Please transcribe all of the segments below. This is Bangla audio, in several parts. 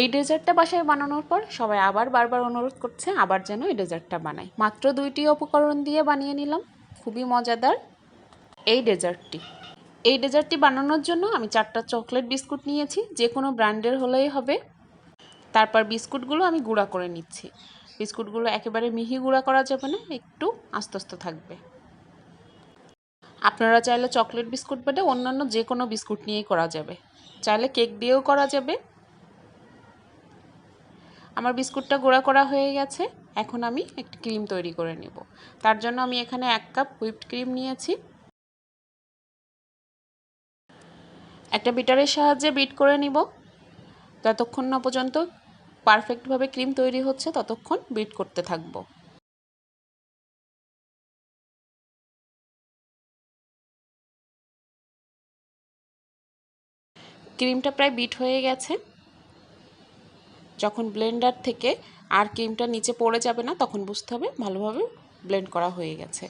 এই ডেজার্টটা বাসায় বানানোর পর সবাই আবার বারবার অনুরোধ করছে, আবার যেন এই ডেজার্টটা বানাই। মাত্র দুইটি উপকরণ দিয়ে বানিয়ে নিলাম, খুবই মজাদার এই ডেজার্টটি। এই ডেজার্টটি বানানোর জন্য আমি চারটা চকলেট বিস্কুট নিয়েছি, যে কোনো ব্র্যান্ডের হলেই হবে। তারপর বিস্কুটগুলো আমি গুঁড়া করে নিচ্ছি। বিস্কুটগুলো একেবারে মিহি গুঁড়া করা যাবে না, একটু আস্তে আস্তে থাকবে। আপনারা চাইলে চকলেট বিস্কুট বাদে অন্যান্য যে কোনো বিস্কুট নিয়েই করা যাবে। চাইলে কেক দিয়েও করা যাবে। আমার বিস্কুটটা গুঁড়া করা হয়ে গেছে। এখন আমি একটি ক্রিম তৈরি করে নেব। তার জন্য আমি এখানে এক কাপ হুইপড ক্রিম নিয়েছি। একটা বিটারের সাহায্যে বিট করে নিব। যতক্ষণ না পর্যন্ত পারফেক্টভাবে ক্রিম তৈরি হচ্ছে, ততক্ষণ বিট করতে থাকব। ক্রিমটা প্রায় বিট হয়ে গেছে। যখন ব্লেন্ডার থেকে আর ক্রিমটা নিচে পড়ে যাবে না, তখন বুঝতে হবে ভালোভাবে ব্লেন্ড করা হয়ে গেছে।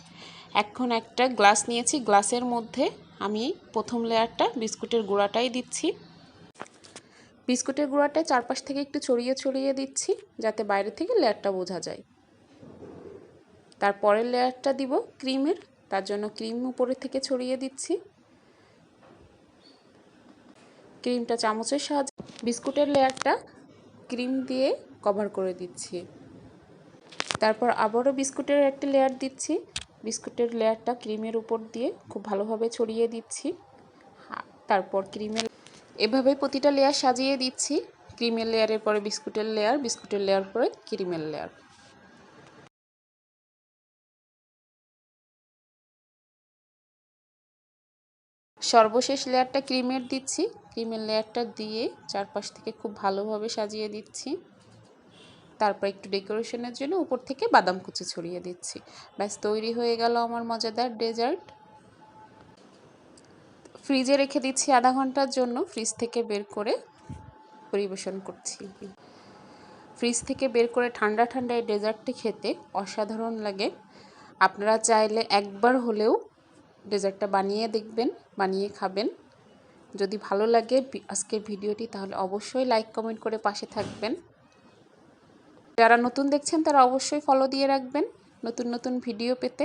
এখন একটা গ্লাস নিয়েছি, গ্লাসের মধ্যে আমি প্রথম লেয়ারটা বিস্কুটের গুঁড়াটাই দিচ্ছি। বিস্কুটের গুঁড়াটা চারপাশ থেকে একটু ছড়িয়ে ছড়িয়ে দিচ্ছি, যাতে বাইরে থেকে লেয়ারটা বোঝা যায়। তারপরের লেয়ারটা দিব ক্রিমের, তার জন্য ক্রিম উপরে থেকে ছড়িয়ে দিচ্ছি। ক্রিমটা চামচের সাহায্যে, বিস্কুটের লেয়ারটা ক্রিম দিয়ে কভার করে দিচ্ছি। তারপর আবারও বিস্কুটের একটা লেয়ার দিচ্ছি। বিস্কুটের লেয়ারটা ক্রিমের উপর দিয়ে খুব ভালোভাবে ছড়িয়ে দিচ্ছি। তারপর ক্রিমের এভাবে প্রতিটা লেয়ার সাজিয়ে দিচ্ছি। ক্রিমের লেয়ারের পরে বিস্কুটের লেয়ার বিস্কুটের লেয়ার পরে ক্রিমের লেয়ার সর্বশেষ লেয়ারটা ক্রিমের দিচ্ছি। ক্রিমের লেয়ারটা দিয়ে চারপাশ থেকে খুব ভালোভাবে সাজিয়ে দিচ্ছি। তারপর একটু ডেকোরেশনের জন্য উপর থেকে বাদাম কুচি ছড়িয়ে দিচ্ছি। ব্যাস, তৈরি হয়ে গেল আমার মজাদার ডেজার্ট। ফ্রিজে রেখে দিচ্ছি আধা ঘণ্টার জন্য। ফ্রিজ থেকে বের করে পরিবেশন করছি। ফ্রিজ থেকে বের করে ঠান্ডা ঠান্ডা এই ডেজার্টটি খেতে অসাধারণ লাগে। আপনারা চাইলে একবার হলেও ডেজার্টটা বানিয়ে দেখবেন, বানিয়ে খাবেন। যদি ভালো লাগে আজকের ভিডিওটি তাহলে অবশ্যই লাইক, কমেন্ট করে পাশে থাকবেন। যারা নতুন দেখছেন তারা অবশ্যই ফলো দিয়ে রাখবেন নতুন নতুন ভিডিও পেতে।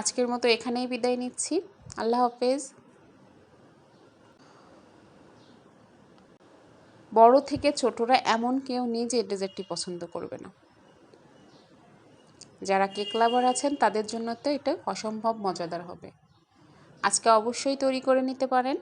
আজকের মতো এখানেই বিদায় নিচ্ছি। আল্লাহ হাফেজ। বড় থেকে ছোটরা এমন কেউ নেই যে ডেজার্টটি পছন্দ করবে না। যারা কেক লাভার আছেন, তাদের জন্য তো এটা অসম্ভব মজাদার হবে। আজকে অবশ্যই তৈরি করে নিতে পারেন।